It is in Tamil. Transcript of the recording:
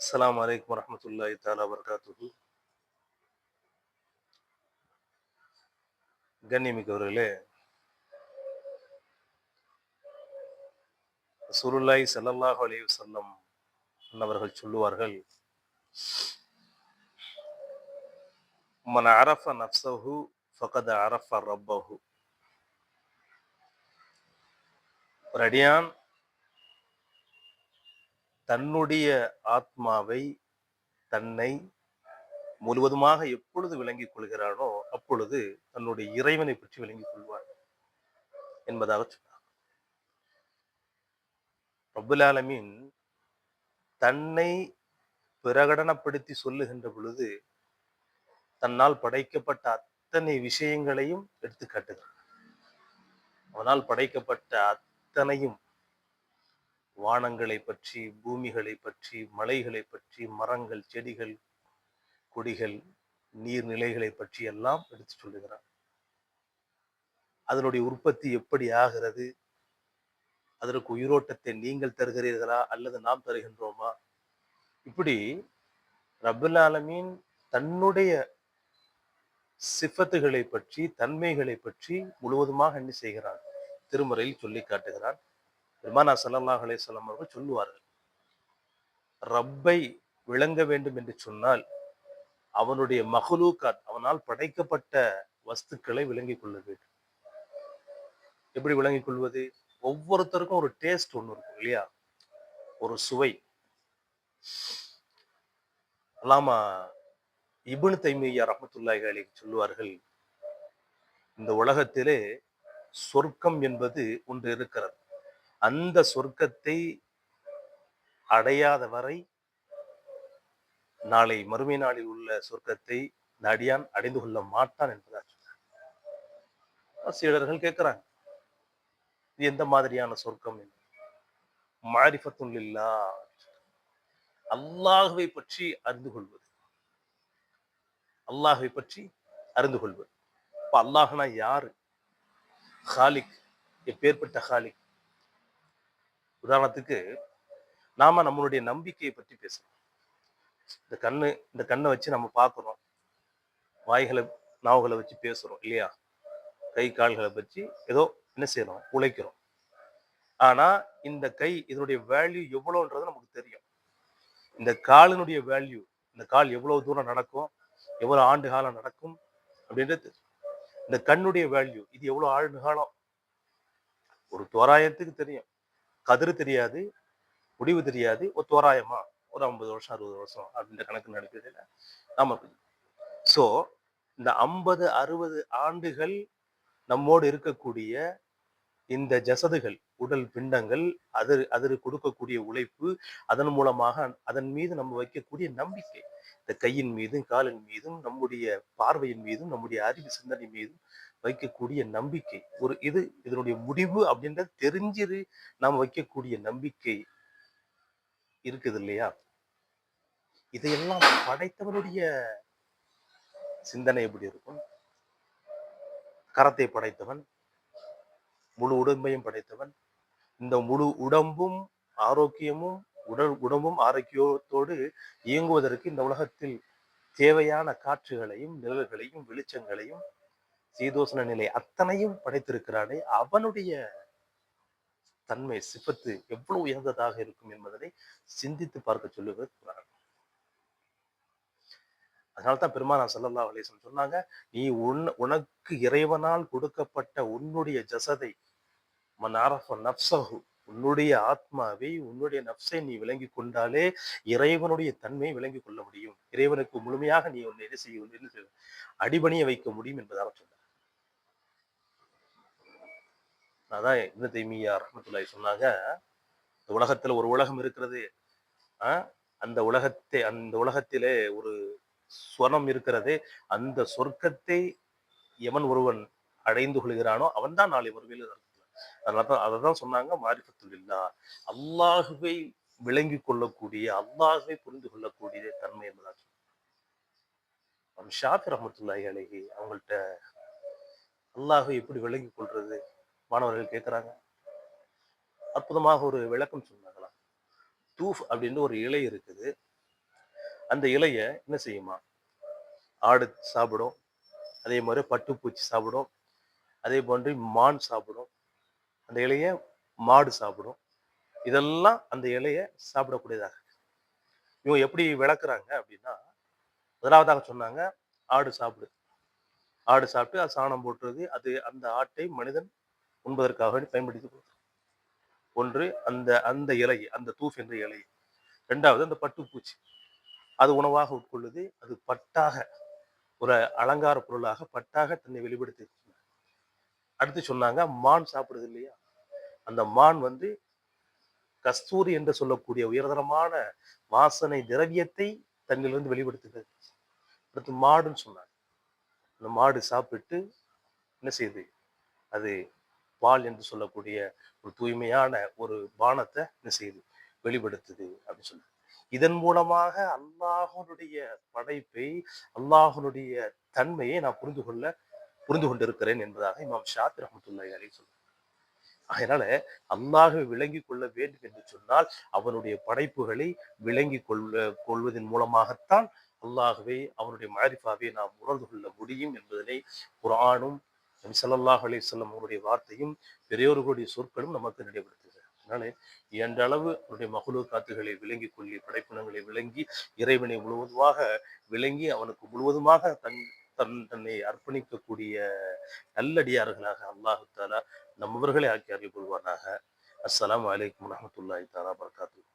அஸ்ஸலாமு அலைக்கும் வரஹ்மத்துல்லாஹி தஆலா வபரகாத்துஹு. கண்ணியமிக்கவர்களே சுருல்லாய் செல்லல்லாஹ் அலைஹி செல்லம் அவர்கள் சொல்லுவார்கள் மன அரஃப நப்சஹு ஃபகத அரஃப ரப்பஹு. ஒரு அடியான் தன்னுடைய ஆத்மாவை தன்னை முழுவதுமாக எப்பொழுது விளங்கிக் கொள்கிறானோ அப்பொழுது தன்னுடைய இறைவனை பற்றி விளங்கிக் கொள்வார் என்பதாக சொன்னார். ரப்புல் தன்னை பிரகடனப்படுத்தி சொல்லுகின்ற பொழுது தன்னால் படைக்கப்பட்ட அத்தனை விஷயங்களையும் எடுத்து காட்டுகிறார் அவனால் படைக்கப்பட்ட அத்தனையும் வானங்களை பற்றி பூமிகளை பற்றி மலைகளை பற்றி மரங்கள் செடிகள் கொடிகள் நீர்நிலைகளை பற்றி எல்லாம் எடுத்து சொல்லுகிறார். அதனுடைய உற்பத்தி எப்படி ஆகிறது? அதற்கு உயிரோட்டத்தை நீங்கள் தருகிறீர்களா? அல்லது நாம் தருகின்றோமா? இப்படி ரபுல் ஆலமீன் தன்னுடைய சிஃபத்துகளை பற்றி தன்மைகளை பற்றி முழுவதுமாக என்ன செய்கிறான்? திருமுறையில் சொல்லி காட்டுகிறான். பெருமானா சல்லாஹ் அலையம் அவர்கள் சொல்லுவார்கள் ரப்பை விளங்க வேண்டும் என்று சொன்னால் அவனுடைய மஹலூக்காத் அவனால் படைக்கப்பட்ட வஸ்துக்களை விளங்கிக் கொள்ள வேண்டும். எப்படி விளங்கிக் கொள்வது? ஒவ்வொருத்தருக்கும் ஒரு டேஸ்ட் ஒன்று இருக்கும் இல்லையா? ஒரு சுவை. அல்லாமா இபுனு தைமையா ரஹமத்துல்லாஹி அலைஹி சொல்லுவார்கள் இந்த உலகத்திலே சொர்க்கம் என்பது ஒன்று இருக்கிறது. அந்த சொர்க்கத்தை அடையாத வரை நாளை மறுமை நாளில் உள்ள சொர்க்கத்தை இந்த அடியான் அடைந்து கொள்ள மாட்டான் என்பதாக சொன்னார். சீடர்கள் கேட்கிறாங்க இது எந்த மாதிரியான சொர்க்கம் என்று? மாரிஃபத்துல் இல்லா அல்லாஹுவை பற்றி அறிந்து கொள்வது. அல்லாஹுவை பற்றி அறிந்து கொள்வது. இப்போ அல்லாஹ்னா யாரு? ஹாலிக் எப்பேற்பட்ட ஹாலிக். உதாரணத்துக்கு நாம நம்மளுடைய நம்பிக்கையை பற்றி பேசணும் இந்த கண்ணு இந்த கண்ணை வச்சு நம்ம பார்க்குறோம். வாய்களை நாவுகளை வச்சு பேசுறோம் இல்லையா? கை கால்களை வச்சு ஏதோ என்ன செய்யறோம் உழைக்கிறோம். ஆனா இந்த கை இதனுடைய வேல்யூ எவ்வளோன்றது நமக்கு தெரியும். இந்த காலினுடைய வேல்யூ இந்த கால் எவ்வளவு தூரம் நடக்கும் எவ்வளவு ஆண்டு காலம் நடக்கும் அப்படின்றது இந்த கண்ணுடைய வேல்யூ இது எவ்வளவு ஆண்டு காலம்? ஒரு தோராயத்துக்கு தெரியும். கதிர் தெரியாது முடிவு தெரியாது. ஒரு தோராயமா? ஒரு ஐம்பது வருஷம் அறுபது வருஷம் அப்படின்ற கணக்கு நடக்குதுல நாம ஸோ இந்த ஐம்பது அறுபது ஆண்டுகள் நம்மோடு இருக்கக்கூடிய இந்த ஜசதுகள் உடல் பிண்டங்கள் அது அது கொடுக்கக்கூடிய உழைப்பு அதன் மூலமாக அதன் மீது நம்ம வைக்கக்கூடிய நம்பிக்கை. இந்த கையின் மீதும் காலின் மீதும் நம்முடைய பார்வையின் மீதும் நம்முடைய அறிவு சிந்தனை மீதும் வைக்கக்கூடிய நம்பிக்கை. ஒரு இது இதனுடைய முடிவு அப்படின்றது தெரிஞ்சிரு நாம் வைக்கக்கூடிய நம்பிக்கை இருக்குது இல்லையா? இதையெல்லாம் படைத்தவனுடைய சிந்தனை எப்படி இருக்கும்? கரத்தை படைத்தவன் முழு உடம்பையும் படைத்தவன் இந்த முழு உடம்பும் ஆரோக்கியமும் உடல் உடம்பும் ஆரோக்கியத்தோடு இயங்குவதற்கு இந்த உலகத்தில் தேவையான காற்றுகளையும் நிழல்களையும் வெளிச்சங்களையும் சீதோசன நிலை அத்தனையும் படைத்திருக்கிறானே. அவனுடைய தன்மை சிப்பத்து எவ்வளவு உயர்ந்ததாக இருக்கும் என்பதனை சிந்தித்து பார்க்க சொல்லுவது குரான். அதனால்தான் பெருமானா சல்லல்லா அலிஸ்லம் சொன்னாங்க நீ உன் உனக்கு இறைவனால் கொடுக்கப்பட்ட உன்னுடைய ஜசதை மனாரஃப நப்சஹு உன்னுடைய ஆத்மாவை உன்னுடைய நப்சை நீ விளங்கி கொண்டாலே இறைவனுடைய தன்மையை விளங்கி கொள்ள முடியும். இறைவனுக்கு முழுமையாக நீ உன்னை என்ன செய்ய அடிபணிய வைக்க முடியும் என்பதாக சொன்னார். அதான் இந்த தைமியா ரஹமத்துல்லாய் சொன்னாங்க இந்த உலகத்துல ஒரு உலகம் இருக்கிறது ஆஹ் அந்த உலகத்தை அந்த உலகத்திலே ஒரு ஸ்வனம் இருக்கிறது அந்த சொர்க்கத்தை எவன் ஒருவன் அடைந்து கொள்கிறானோ அவன் தான் நாளை மறுமையில் அதனால தான் அதை தான் சொன்னாங்க மாரிஃபத்துல் அல்லாஹுவை விளங்கி கொள்ளக்கூடிய அல்லாஹுவை புரிந்து கொள்ளக்கூடிய தன்மை என்பதாக ஷாஃபி ரஹமத்துல்லாஹி அழகி அவங்கள்ட்ட அல்லாஹை எப்படி விளங்கி கொள்றது? மாணவர்கள் கேட்குறாங்க அற்புதமாக ஒரு விளக்கம் சொன்னாங்களாம் தூஃப் அப்படின்னு ஒரு இலை இருக்குது. அந்த இலையை என்ன செய்யுமா? ஆடு சாப்பிடும். அதே மாதிரி பட்டுப்பூச்சி சாப்பிடும். அதே போன்று மான் சாப்பிடும். அந்த இலைய மாடு சாப்பிடும். இதெல்லாம் அந்த இலையை சாப்பிடக்கூடியதாக இவங்க எப்படி விளக்குறாங்க அப்படின்னா முதலாவதாக சொன்னாங்க ஆடு சாப்பிடு. ஆடு சாப்பிட்டு அது சாணம் போட்டுறது அது அந்த ஆட்டை மனிதன் உண்பதற்காக வேண்டி பயன்படுத்தி ஒன்று அந்த அந்த இலை அந்த தூஃப் என்ற இலை. ரெண்டாவது அந்த பட்டுப்பூச்சி. அது உணவாக உட்கொள்ளுது. அது பட்டாக ஒரு அலங்கார பொருளாக பட்டாக தன்னை வெளிப்படுத்தி அடுத்து சொன்னாங்க மான் சாப்பிடுது இல்லையா? அந்த மான் வந்து கஸ்தூரி என்று சொல்லக்கூடிய உயர்தரமான வாசனை திரவியத்தை தன்னிலிருந்து வெளிப்படுத்துகிறது. அடுத்து மாடுன்னு சொன்னாங்க. அந்த மாடு சாப்பிட்டு என்ன செய்யுது? அது பால் என்று சொல்லக்கூடிய ஒரு தூய்மையான ஒரு பானத்தை என்ன செய்யுது வெளிப்படுத்துது அப்படின்னு சொல்லுது. இதன் மூலமாக அல்லாஹனுடைய படைப்பை அல்லாஹனுடைய தன்மையை நான் புரிந்து கொள்ள புரிந்து கொண்டிருக்கிறேன் என்பதாக இமாம் ஷாத் ரஹமத்துல்லாஹி அலி சொல்றார். அதனால அல்லாஹை விளங்கி கொள்ள வேண்டும் என்று சொன்னால் அவனுடைய படைப்புகளை விளங்கி கொள்ள கொள்வதன் மூலமாகத்தான் அல்லாகவே அவனுடைய மாரிஃபாவை நாம் உணர்ந்து கொள்ள முடியும் என்பதனை குரானும் நபி ஸல்லல்லாஹு அலைஹி அவருடைய வார்த்தையும் பெரியோர்களுடைய சொற்களும் நமக்கு நினைவுபடுத்துகிறது. அதனால இயன்ற அளவு அவருடைய மகுலு காத்துகளை விளங்கி கொள்ளி படைப்பினங்களை விளங்கி இறைவனை முழுவதுமாக விளங்கி அவனுக்கு முழுவதுமாக தன் தன் தன்னை அர்ப்பணிக்கக்கூடிய நல்லடியார்களாக அல்லாஹு தாலா நம்மவர்களை ஆக்கி அறிய கொள்வானாக அஸ்ஸலாமு அலைக்கும் வரஹ்மத்துல்லாஹி தஆலா வபரகாத்துஹு.